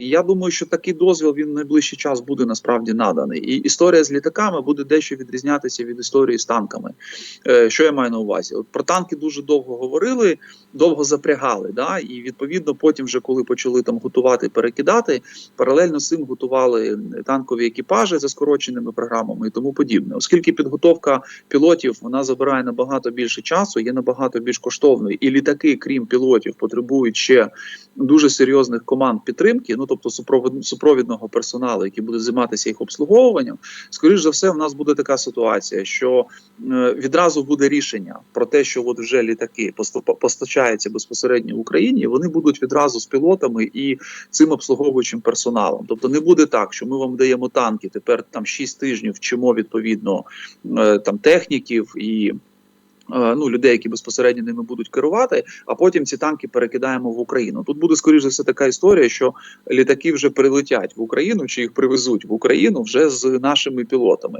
Я думаю, що такий дозвіл він в найближчий час буде насправді наданий. І історія з літаками буде дещо відрізнятися від історії з танками. Е, що я маю на увазі? От про танки дуже довго говорили, довго запрягали. Да? І відповідно, потім, вже коли почали там готувати, перекидати, паралельно з цим готували танкові екіпажі за скороченими програмами і тому подібне. Оскільки підготовка пілотів вона забирає набагато більше часу, є набагато більш коштовною, і літаки, крім пілотів, потребують ще дуже серйозних команд підтримки, ну тобто супровід, супровідного персоналу, який буде займатися їх обслуговуванням. Скоріш за все, в нас буде така ситуація, що е, відразу буде рішення про те, що от вже літаки постачаються безпосередньо в Україні, вони будуть відразу з пілотами і цим обслуговуючим персоналом. Тобто не буде так, що ми вам даємо танки. Тепер там 6 тижнів вчимо відповідно е, там техніків і. Е, Ну, людей, які безпосередньо ними будуть керувати, а потім ці танки перекидаємо в Україну. Тут буде скоріше все така історія, що літаки вже прилетять в Україну чи їх привезуть в Україну вже з нашими пілотами.